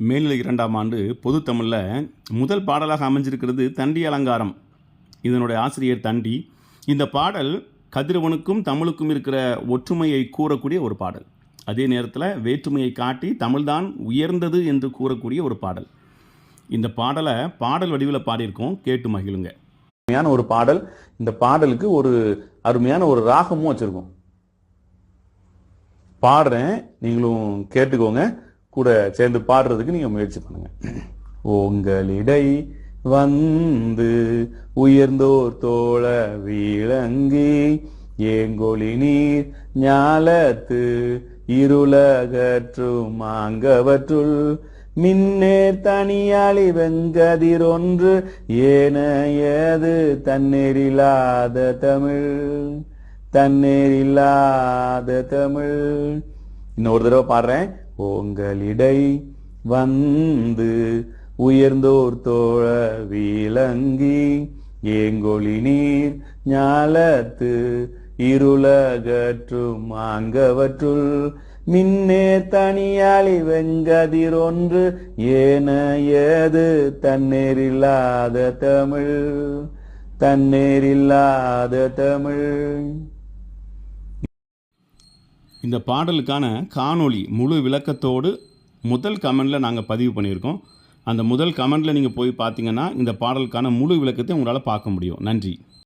மேல்நிலை இரண்டாம் ஆண்டு பொது தமிழில் முதல் பாடலாக அமைஞ்சிருக்கிறது தண்டி அலங்காரம். இதனுடைய ஆசிரியர் தண்டி. இந்த பாடல் கதிரவனுக்கும் தமிழுக்கும் இருக்கிற ஒற்றுமையை கூறக்கூடிய ஒரு பாடல். அதே நேரத்தில் வேற்றுமையை காட்டி தமிழ்தான் உயர்ந்தது என்று கூறக்கூடிய ஒரு பாடல். இந்த பாடலை பாடல் வடிவில் பாடியிருக்கோம். கேட்டு மகிழுங்க. அருமையான ஒரு பாடல். இந்த பாடலுக்கு ஒரு அருமையான ஒரு ராகமும் வச்சிருக்கோம். பாடுறேன். நீங்களும் கேட்டுக்கோங்க. கூட சேர்ந்து பாடுறதுக்கு நீங்க முயற்சி பண்ணுங்க. உங்களிடை வந்து உயர்ந்தோர் தோழ வீழங்கி ஏங்கொழி நீர் ஞாலத்து இருளகற்றும் ஆங்கவற்றுள் மின்னேர் தனியாளி வெங்கதிரொன்று ஏனையது தன்னேரில்லாத தமிழ் தன்னேரில்லாத தமிழ். இன்னொரு தடவை பாடுறேன். உங்களிடை வந்து உயர்ந்தோர் தோழ விளங்கி ஏங்கொழி நீர் ஞாலத்து இருளகற்றும் அங்கவற்றுள் மின்னே தனியாளி வெங்கதிரொன்று ஏன ஏது தன்னேரில்லாத தமிழ் தன்னேரில்லாத தமிழ். இந்த பாடலுக்கான காணொளி முழு விளக்கத்தோடு முதல் கமெண்டில் நாங்கள் பதிவு பண்ணியிருக்கோம். அந்த முதல் கமெண்டில் நீங்கள் போய் பார்த்தீங்கன்னா இந்த பாடலுக்கான முழு விளக்கத்தை உங்களால் பார்க்க முடியும். நன்றி.